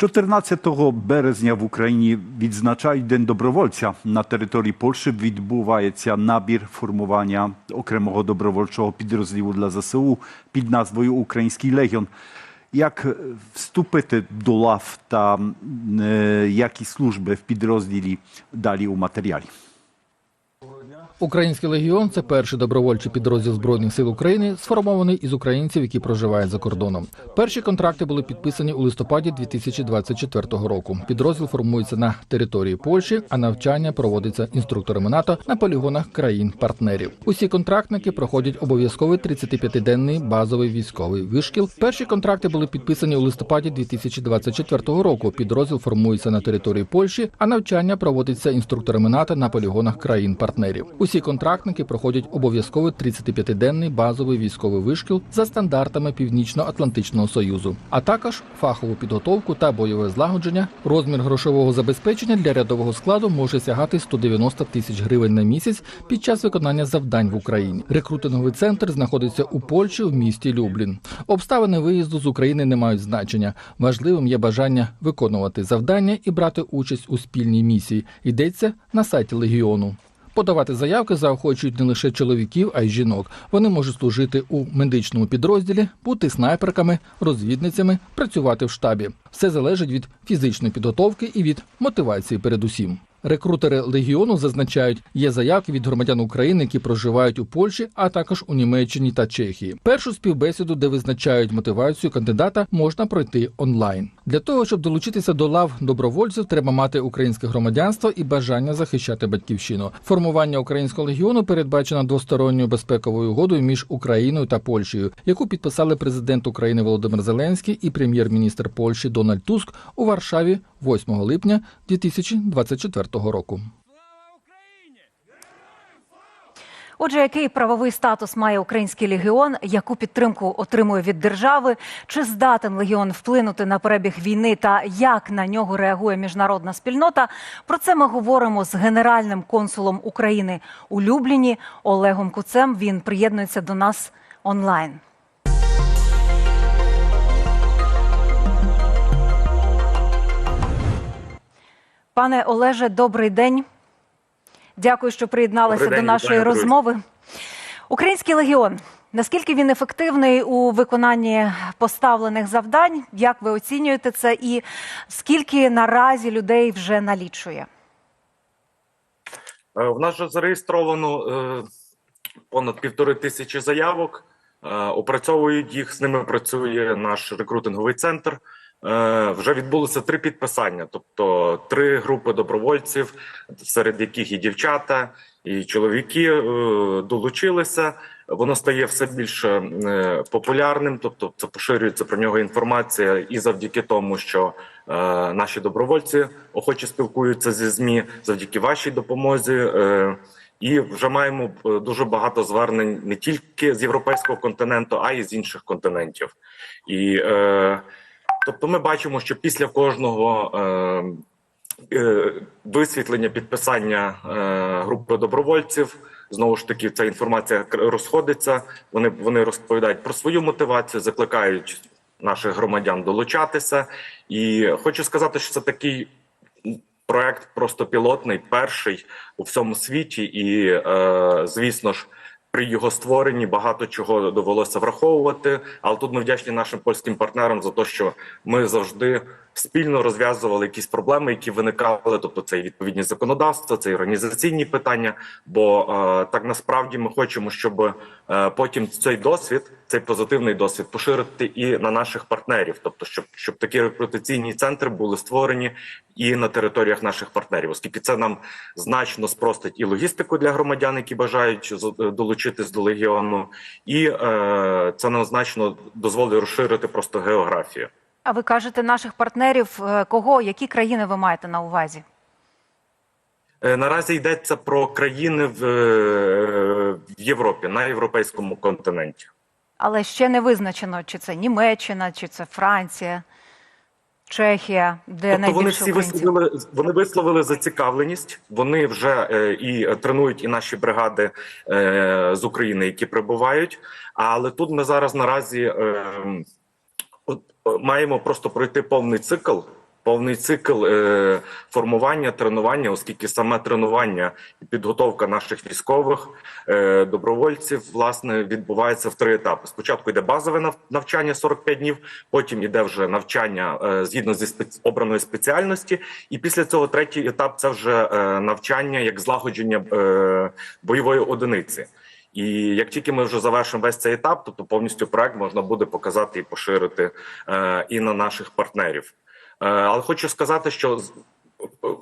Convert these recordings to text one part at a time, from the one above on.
14 березня в Україні відзначають День добровольця. На території Польщі відбувається набір формування окремого добровольчого підрозділу для ЗСУ під назвою Український легіон. Як е, вступити до лав та е, які служби в підрозділі далі у матеріалі? Український легіон це перший добровольчий підрозділ збройних сил України, сформований із українців, які проживають за кордоном. Перші контракти були підписані у листопаді 2024 року. Підрозділ формується на території Польщі, а навчання проводиться інструкторами НАТО на полігонах країн-партнерів. Усі контрактники проходять обов'язковий 35-денний базовий військовий вишкіл. Перші контракти були підписані у листопаді 2024 року. Підрозділ формується на території Польщі, а навчання проводиться інструкторами НАТО на полігонах країн-партнерів. Усі контрактники проходять обов'язковий 35-денний базовий військовий вишкіл за стандартами Північно-Атлантичного союзу, а також фахову підготовку та бойове злагодження. Розмір грошового забезпечення для рядового складу може сягати 190 тисяч гривень на місяць під час виконання завдань в Україні. Рекрутинговий центр знаходиться у Польщі в місті Люблін. Обставини виїзду з України не мають значення. Важливим є бажання виконувати завдання і брати участь у спільній місії. Йдеться на сайті легіону. Подавати заявки заохочують не лише чоловіків, а й жінок. Вони можуть служити у медичному підрозділі, бути снайперками, розвідницями, працювати в штабі. Все залежить від фізичної підготовки і від мотивації передусім. Рекрутери легіону зазначають, є заявки від громадян України, які проживають у Польщі, а також у Німеччині та Чехії. Першу співбесіду, де визначають мотивацію кандидата, можна пройти онлайн. Для того щоб долучитися до лав добровольців, треба мати українське громадянство і бажання захищати батьківщину. Формування українського легіону передбачено двосторонньою безпековою угодою між Україною та Польщею, яку підписали президент України Володимир Зеленський і прем'єр-міністр Польщі Дональд Туск у Варшаві 8 липня 2024 року. Отже, який правовий статус має український легіон, яку підтримку отримує від держави, чи здатен легіон вплинути на перебіг війни та як на нього реагує міжнародна спільнота? Про це ми говоримо з генеральним консулом України у Любліні Олегом Куцем. Він приєднується до нас онлайн. Пане Олеже, добрий день. Дякую, що приєдналися Добрий до день, нашої розмови. Український легіон. Наскільки він ефективний у виконанні поставлених завдань? Як ви оцінюєте це? І скільки наразі людей вже налічує? Е, В нас вже зареєстровано е, понад півтори тисячі заявок. Е, Опрацьовують їх, з ними працює наш рекрутинговий центр. Е, Вже відбулося три підписання, тобто три групи добровольців, серед яких і дівчата, і чоловіки е, долучилися. Воно стає все більш е, популярним, тобто це поширюється про нього інформація, і завдяки тому, що наші добровольці охоче спілкуються зі змі, завдяки вашій допомозі. І вже маємо дуже багато звернень не тільки з європейського континенту, а й з інших континентів. І тобто, ми бачимо, що після кожного е, е, висвітлення підписання е, групи добровольців. Знову ж таки, ця інформація розходиться. Вони вони розповідають про свою мотивацію, закликають наших громадян долучатися. І хочу сказати, що це такий проект просто пілотний, перший у всьому світі, і е, звісно ж. При його створенні багато чого довелося враховувати, але тут ми вдячні нашим польським партнерам за те, що ми завжди спільно розв'язували якісь проблеми, які виникали. Тобто, це і відповідні законодавства, це і організаційні питання. Бо е, так насправді ми хочемо, щоб е, потім цей досвід, цей позитивний досвід, поширити і на наших партнерів, тобто, щоб щоб такі рекрутаційні центри були створені і на територіях наших партнерів, оскільки це нам значно спростить і логістику для громадян, які бажають е, долучитись до легіону, і е, це нам значно дозволить розширити просто географію. А ви кажете наших партнерів, е, кого, які країни ви маєте на увазі? Е, Наразі йдеться про країни в, е, в Європі на європейському континенті. Але ще не визначено, чи це Німеччина, чи це Франція, Чехія, де Тобто вони всі українців. висловили вони висловили зацікавленість. Вони вже е, і тренують і наші бригади е, з України, які прибувають. Але тут ми зараз наразі е, от, е, маємо просто пройти повний цикл повний цикл е, формування, тренування, оскільки саме тренування і підготовка наших військових е, добровольців власне відбувається в три етапи. Спочатку йде базове нав- навчання 45 днів, потім іде вже навчання е, згідно зі спец... обраної спеціальності, і після цього третій етап це вже е, навчання як злагодження е, бойової одиниці. І як тільки ми вже завершимо весь цей етап, тобто повністю проект можна буде показати і поширити е, і на наших партнерів. Е, але хочу сказати, що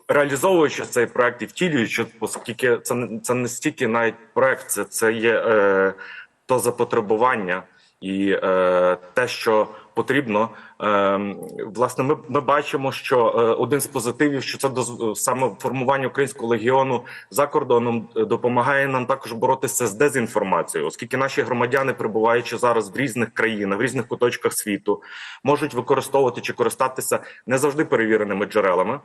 реалізовуючи цей проект і втілюючи, оскільки це не це не стільки навіть проект, це, це є е, то запотребування і е, те, що потрібно. Е, власне, ми, ми бачимо, що е, один з позитивів, що це доз- саме формування українського легіону за кордоном е, допомагає нам також боротися з дезінформацією, оскільки наші громадяни, перебуваючи зараз в різних країнах, в різних куточках світу, можуть використовувати чи користатися не завжди перевіреними джерелами,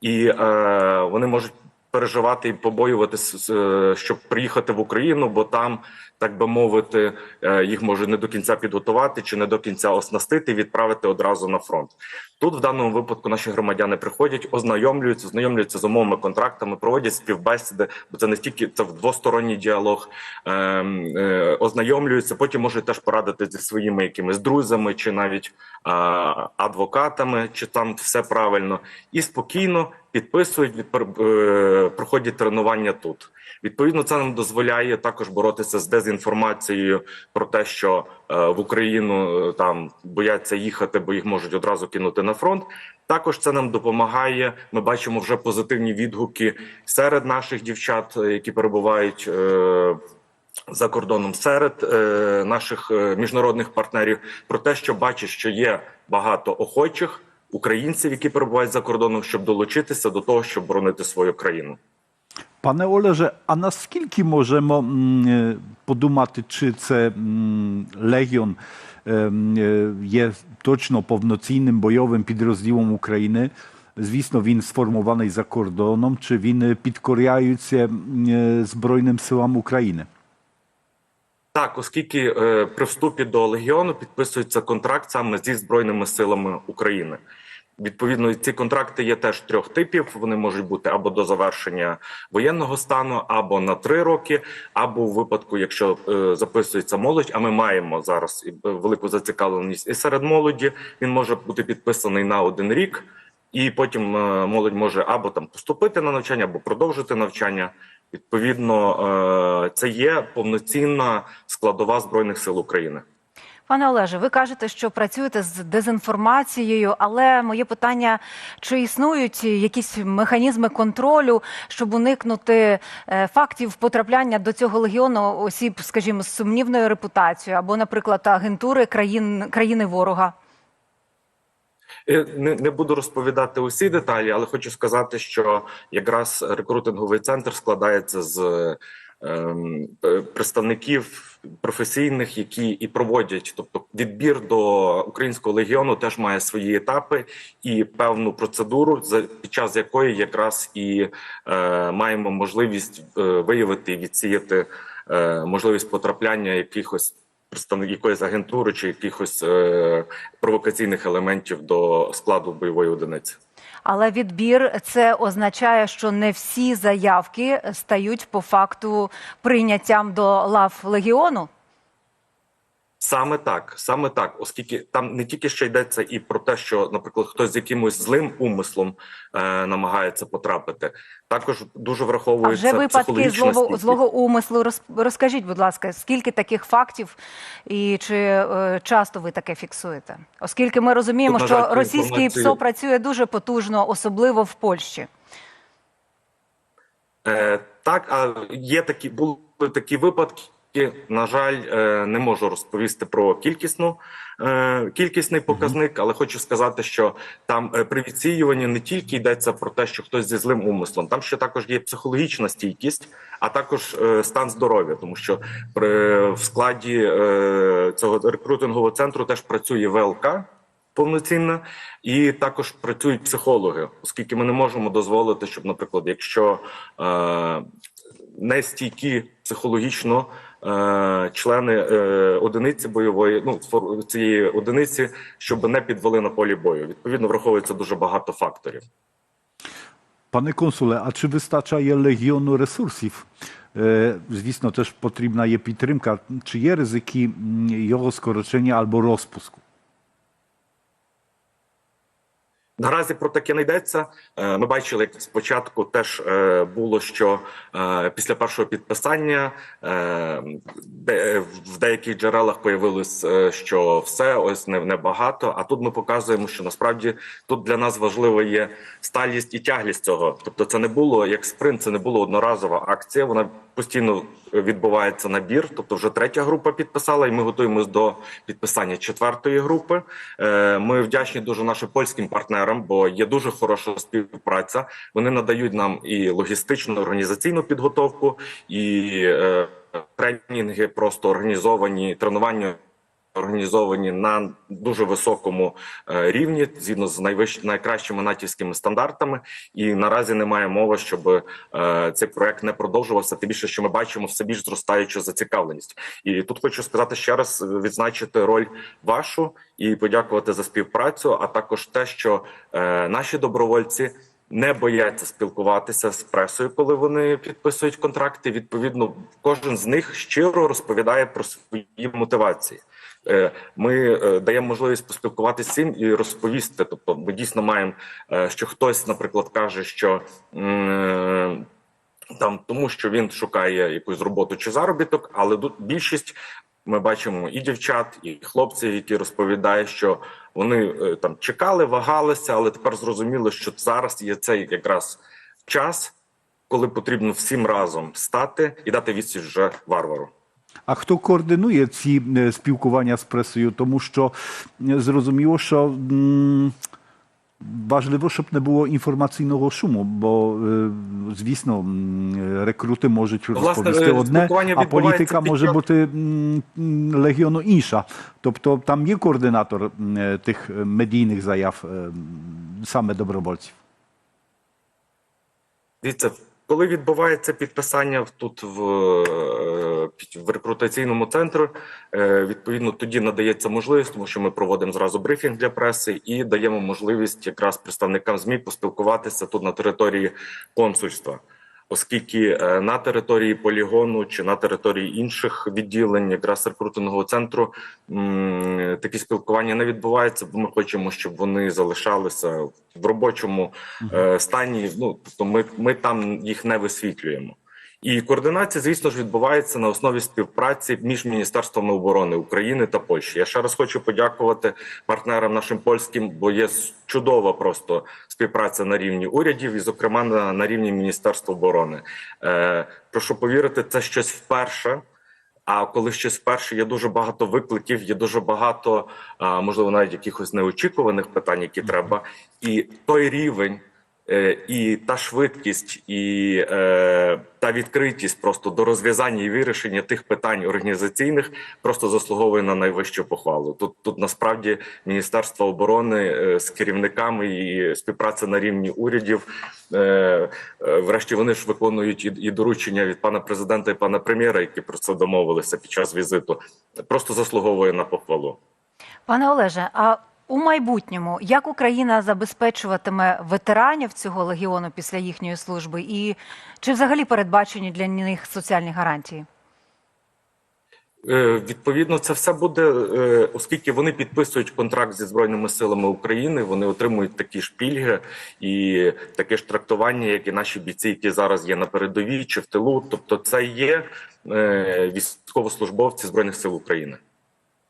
і е, вони можуть переживати і побоюватися, е, щоб приїхати в Україну, бо там, так би мовити, е, їх може не до кінця підготувати чи не до кінця оснастити, відправити одразу на фронт. Тут в даному випадку наші громадяни приходять, ознайомлюються, ознайомлюються з умовами контрактами, проводять співбесіди, бо це не стільки це в двосторонній діалог, ем, е, ознайомлюються. Потім можуть теж порадити зі своїми якимись друзями чи навіть е, адвокатами, чи там все правильно, і спокійно підписують, е, проходять тренування тут. Відповідно, це нам дозволяє також боротися з дезінформацією про те, що е, в Україну е, там бояться їхати, бо їх можуть одразу кинути на фронт. Також це нам допомагає. Ми бачимо вже позитивні відгуки серед наших дівчат, е, які перебувають. За кордоном серед е, наших е, міжнародних партнерів про те, що бачать, що є багато охочих українців, які перебувають за кордоном, щоб долучитися до того, щоб боронити свою країну. Пане Олеже, а наскільки можемо е, подумати, чи це легіон ем, е, є точно повноцінним бойовим підрозділом України? Звісно, він сформований за кордоном, чи він е, підкоряється е, Збройним силам України? Так, оскільки е, при вступі до легіону підписується контракт саме зі збройними силами України. Відповідно, ці контракти є теж трьох типів. Вони можуть бути або до завершення воєнного стану, або на три роки, або у випадку, якщо е, записується молодь. А ми маємо зараз е, велику зацікавленість і серед молоді. Він може бути підписаний на один рік, і потім е, молодь може або там поступити на навчання, або продовжити навчання. Відповідно, е, це є повноцінна складова збройних сил України. Пане Олеже, ви кажете, що працюєте з дезінформацією, але моє питання: чи існують якісь механізми контролю, щоб уникнути е, фактів потрапляння до цього легіону осіб, скажімо, з сумнівною репутацією, або, наприклад, агентури країн країни ворога? Е, Не, не буду розповідати усі деталі, але хочу сказати, що якраз рекрутинговий центр складається з представників професійних, які і проводять, тобто відбір до українського легіону теж має свої етапи і певну процедуру, за під час якої якраз і е, маємо можливість е, виявити і відсіяти е, можливість потрапляння якихось представник якоїсь агентури чи якихось е, провокаційних елементів до складу бойової одиниці. Але відбір це означає, що не всі заявки стають по факту прийняттям до лав легіону. Саме так, саме так, оскільки там не тільки ще йдеться і про те, що, наприклад, хтось з якимось злим умислом е, намагається потрапити. Також дуже А враховується вже випадки злого, злого умислу. Роз- Розкажіть, будь ласка, скільки таких фактів і чи е, часто ви таке фіксуєте? Оскільки ми розуміємо, Тут, на жаль, що російський інформацію- ПСО працює дуже потужно, особливо в Польщі. Е, так, а є такі були такі випадки. На жаль, е, не можу розповісти про кількісну е, кількісний показник, але хочу сказати, що там е, при відсіюванні не тільки йдеться про те, що хтось зі злим умислом, там ще також є психологічна стійкість, а також стан здоров'я, тому що при в складі цього рекрутингового центру теж працює ВЛК. Повноцінна і також працюють психологи, оскільки ми не можемо дозволити, щоб, наприклад, якщо е, не стійкі психологічно члени е, одиниці бойової, ну цієї одиниці, щоб не підвели на полі бою. Відповідно, враховується дуже багато факторів. Пане консуле, а чи вистачає легіону ресурсів? Е, Звісно, теж потрібна є підтримка. Чи є ризики його скорочення або Наразі про таке не йдеться. Е, Ми бачили, як спочатку теж е, було, що е, після першого підписання в деяких джерелах появилось, що все ось не небагато. А тут ми показуємо, що насправді тут для нас важливо є сталість і тяглість цього. Тобто, це не було як спринт, це не було одноразова акція. Вона постійно відбувається набір. Тобто, вже третя група підписала, і ми готуємось до підписання четвертої групи. Ми вдячні дуже нашим польським партнерам, бо є дуже хороша співпраця. Вони надають нам і логістичну організаційну підготовку, і е, тренінги просто організовані, тренування. Організовані на дуже високому е, рівні, згідно з найвищ... найкращими натівськими стандартами, і наразі немає мови, щоб е, цей проект не продовжувався. Тим більше, що ми бачимо все більш зростаючу зацікавленість. І тут хочу сказати ще раз відзначити роль вашу і подякувати за співпрацю, а також те, що е, наші добровольці. Не бояться спілкуватися з пресою, коли вони підписують контракти. Відповідно, кожен з них щиро розповідає про свої мотивації. Е, Ми е, даємо можливість поспілкуватися з цим і розповісти. Тобто, ми дійсно маємо, е, що хтось, наприклад, каже, що там тому, що він шукає якусь роботу чи заробіток, але тут більшість ми бачимо і дівчат, і хлопців, які розповідають, що вони там чекали, вагалися, але тепер зрозуміли, що зараз є цей якраз час, коли потрібно всім разом стати і дати відсіч вже варвару. А хто координує ці е, спілкування з пресою? Тому що е, зрозуміло, що м, важливо, щоб не було інформаційного шуму, бо, е, звісно, м, рекрути можуть Власне, розповісти е, одне, спілкування а відбувається політика під може час- бути м, м, легіону інша. Тобто там є координатор м, е, тих е, медійних заяв е, м, саме добровольців. Дивіться, коли відбувається підписання тут в, е, в рекрутаційному центрі, е, відповідно тоді надається можливість, тому що ми проводимо зразу брифінг для преси і даємо можливість якраз представникам ЗМІ поспілкуватися тут на території консульства. Оскільки е, на території полігону чи на території інших відділень, якраз рекрутингового центру, такі спілкування не відбуваються, бо ми хочемо, щоб вони залишалися в робочому е, стані. Ну тобто, ми, ми там їх не висвітлюємо. І координація, звісно ж, відбувається на основі співпраці між міністерствами оборони України та Польщі. Я ще раз хочу подякувати партнерам нашим польським, бо є чудова просто співпраця на рівні урядів, і, зокрема, на, на рівні Міністерства оборони. Е, прошу повірити, це щось вперше. А коли щось вперше є дуже багато викликів, є дуже багато, можливо, навіть якихось неочікуваних питань, які треба, і той рівень. Е, І та швидкість, і е, та відкритість просто до розв'язання і вирішення тих питань організаційних просто заслуговує на найвищу похвалу. Тут тут насправді Міністерство оборони е, з керівниками і співпраця на рівні урядів. Е, е, врешті вони ж виконують і, і доручення від пана президента і пана прем'єра, які про це домовилися під час візиту. Просто заслуговує на похвалу. Пане Олеже, а у майбутньому як Україна забезпечуватиме ветеранів цього легіону після їхньої служби, і чи взагалі передбачені для них соціальні гарантії? Е, Відповідно, це все буде, е, оскільки вони підписують контракт зі збройними силами України. Вони отримують такі ж пільги і таке ж трактування, як і наші бійці, які зараз є на передовій чи в тилу. Тобто, це є е, військовослужбовці збройних сил України.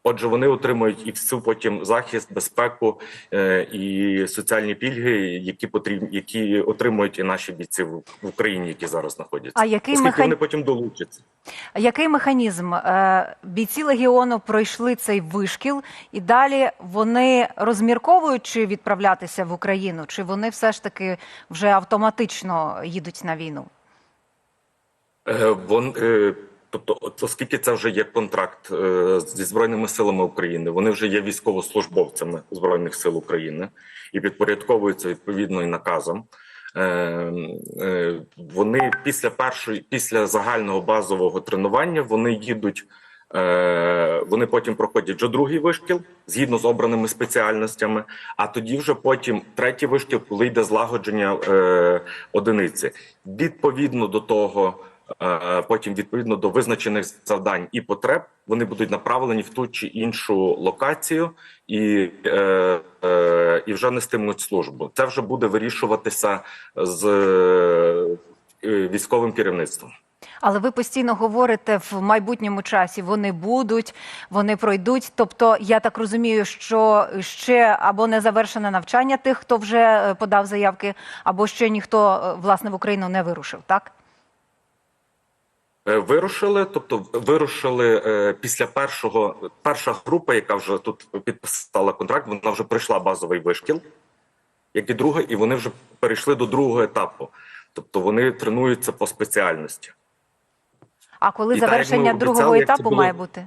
Отже, вони отримують і всю потім захист, безпеку е, і соціальні пільги, які потрібні, які отримують і наші бійці в Україні, які зараз знаходяться. А який оскільки вони потім долучаться. А Який механізм? Е, Бійці легіону пройшли цей вишкіл, і далі вони розмірковують чи відправлятися в Україну, чи вони все ж таки вже автоматично їдуть на війну? Е, Вон, тобто, от оскільки це вже є контракт е, зі збройними силами України, вони вже є військовослужбовцями збройних сил України і підпорядковуються відповідно і наказом. Е, е, вони після першої, після загального базового тренування вони їдуть. Е, вони потім проходять вже другий вишкіл згідно з обраними спеціальностями. А тоді вже потім третій вишкіл, коли йде злагодження е, одиниці. Відповідно до того, потім відповідно до визначених завдань і потреб, вони будуть направлені в ту чи іншу локацію і, е, е, і вже нестимуть службу. Це вже буде вирішуватися з е, військовим керівництвом. Але ви постійно говорите в майбутньому часі. Вони будуть, вони пройдуть. Тобто, я так розумію, що ще або не завершене навчання тих, хто вже е, подав заявки, або ще ніхто е, власне в Україну не вирушив. Так Е, Вирушили, тобто вирушили е, після першого. Перша група, яка вже тут підписала контракт, вона вже пройшла базовий вишкіл, як і друга, і вони вже перейшли до другого етапу. Тобто вони тренуються по спеціальності. а коли І завершення так, другого етапу було- має бути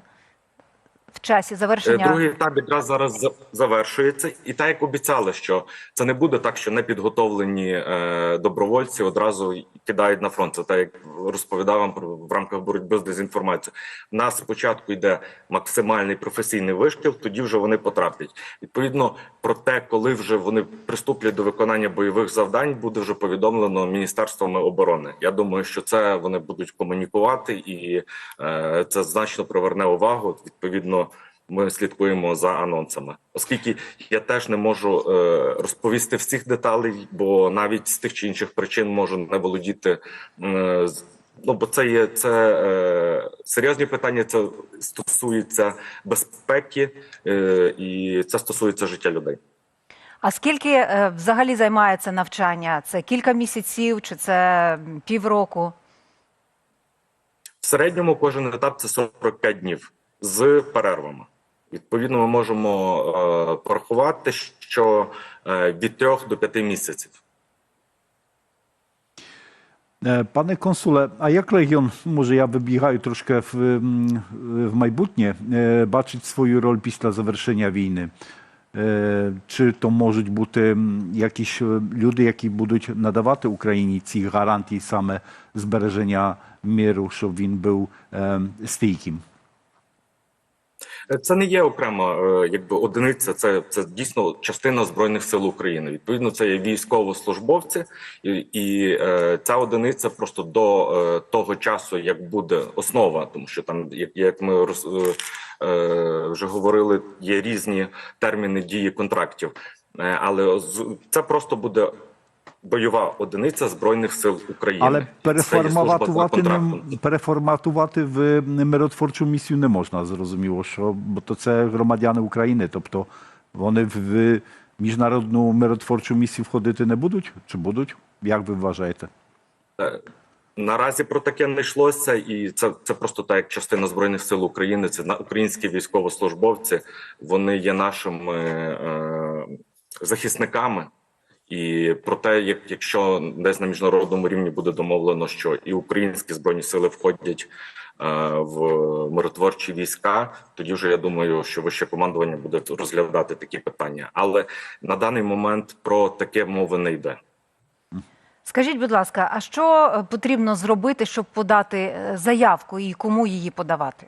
в часі Е, завершення? Другий етап якраз зараз завершується, і так як обіцяли, що це не буде так, що непідготовлені е, добровольці одразу кидають на фронт. Це так як розповідав вам в рамках боротьби з дезінформацією. У нас спочатку йде максимальний професійний вишкіл, тоді вже вони потраплять. Відповідно, про те, коли вже вони приступлять до виконання бойових завдань, буде вже повідомлено міністерствами оборони. Я думаю, що це вони будуть комунікувати, і е, це значно приверне увагу. Відповідно, ми слідкуємо за анонсами, оскільки я теж не можу е, розповісти всіх деталей, бо навіть з тих чи інших причин можу не володіти. Е, ну бо це є це е, серйозні питання. Це стосується безпеки, е, і це стосується життя людей. А скільки е, взагалі займає це навчання? Це кілька місяців чи це півроку? В середньому кожен етап це 45 днів з перервами. Відповідно, ми можемо е, порахувати, що е, від 3 до 5 місяців. Як Легіон, може я вибігаю трошки в, м, в майбутнє, е, бачить свою роль після завершення війни? Чи то можуть бути якісь е, люди, які будуть надавати Україні ці гарантії саме збереження миру, щоб він був е, стійким? Це не є окрема е, якби одиниця, це, це дійсно частина збройних сил України. Відповідно, це є військовослужбовці, і, і е, ця одиниця просто до е, того часу, як буде основа, тому що там, як, як ми роз, е, е, вже говорили, є різні терміни дії контрактів, е, але це просто буде. Бойова одиниця збройних сил України Але переформатувати, не, переформатувати в миротворчу місію не можна, зрозуміло, що, бо то це громадяни України, тобто вони в, в міжнародну миротворчу місію входити не будуть чи будуть? Як ви вважаєте? Е, Наразі про таке не йшлося, і це, це просто так, як частина збройних сил України. Це на українські військовослужбовці. Вони є нашими е, захисниками. І про те, як якщо десь на міжнародному рівні буде домовлено, що і українські збройні сили входять е, в миротворчі війська, тоді вже я думаю, що вище командування буде розглядати такі питання. Але на даний момент про таке мови не йде. Скажіть, будь ласка, а що потрібно зробити, щоб подати е, заявку і кому її подавати?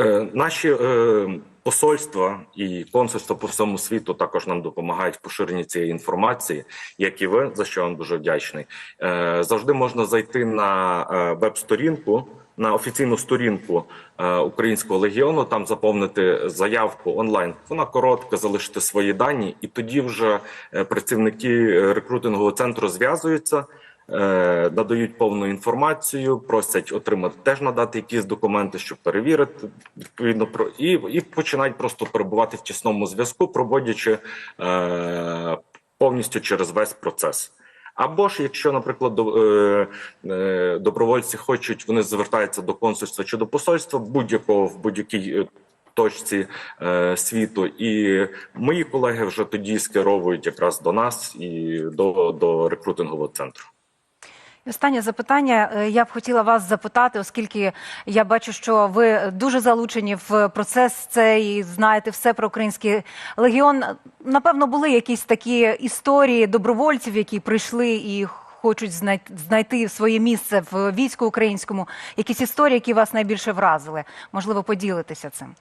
Е, Наші е, посольства і консульства по всьому світу також нам допомагають в поширенні цієї інформації, як і ви, за що вам дуже вдячний. Е, Завжди можна зайти на е, веб-сторінку, на офіційну сторінку е, Українського легіону, там заповнити заявку онлайн. Вона коротка, залишити свої дані, і тоді вже працівники рекрутингового центру зв'язуються. Е, Надають повну інформацію, просять отримати теж надати якісь документи, щоб перевірити відповідно про і, і починають просто перебувати в тісному зв'язку, проводячи е, повністю через весь процес. Або ж, якщо, наприклад, до, е, е, добровольці хочуть, вони звертаються до консульства чи до посольства будь-якого в будь-якій точці світу, і мої колеги вже тоді скеровують якраз до нас і до, до рекрутингового центру. Останнє запитання. Е, Я б хотіла вас запитати, оскільки я бачу, що ви дуже залучені в процес цей, знаєте все про український легіон. Напевно, були якісь такі історії добровольців, які прийшли і хочуть знайти своє місце в війську українському. Якісь історії, які вас найбільше вразили. Можливо, поділитися цим.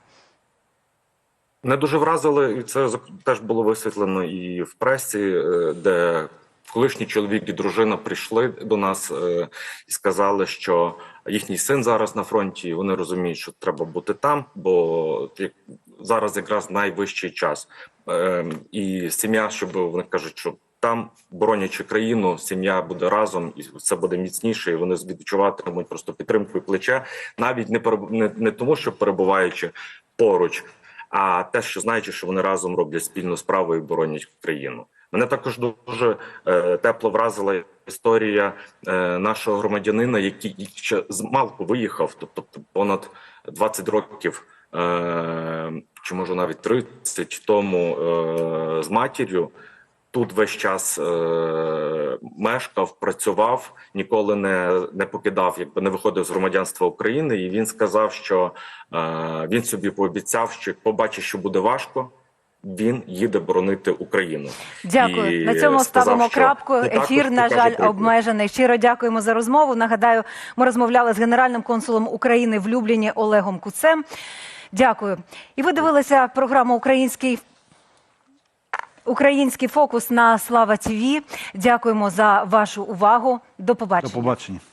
Не дуже вразили, і це теж було висвітлено і в пресі, е, де колишній чоловік і дружина прийшли до нас е, і сказали, що їхній син зараз на фронті. і Вони розуміють, що треба бути там, бо як- зараз якраз найвищий час. Е, І сім'я, щоб вони кажуть, що там, боронячи країну, сім'я буде разом, і все буде міцніше, і вони відчуватимуть просто підтримку і плече, навіть не не, не тому, що перебуваючи поруч, а те, що знаючи, що вони разом роблять спільну справу і боронять країну. Мене також дуже е, тепло вразила історія е, нашого громадянина, який ще з малку виїхав, тобто понад 20 років, е, чи може навіть 30 тому е, з матір'ю. Тут весь час е, мешкав, працював, ніколи не, не покидав, якби не виходив з громадянства України. І він сказав, що е, він собі пообіцяв, що побачить, що буде важко, він їде боронити Україну. Дякую. І На цьому сказав, ставимо крапку. Ефір, на жаль, обмежений. Щиро дякуємо за розмову. Нагадаю, ми розмовляли з генеральним консулом України в Любліні Олегом Куцем. Дякую. І ви дивилися програму Український. Український фокус на Слава ТВ. Дякуємо за вашу увагу. До До побачення. побачення.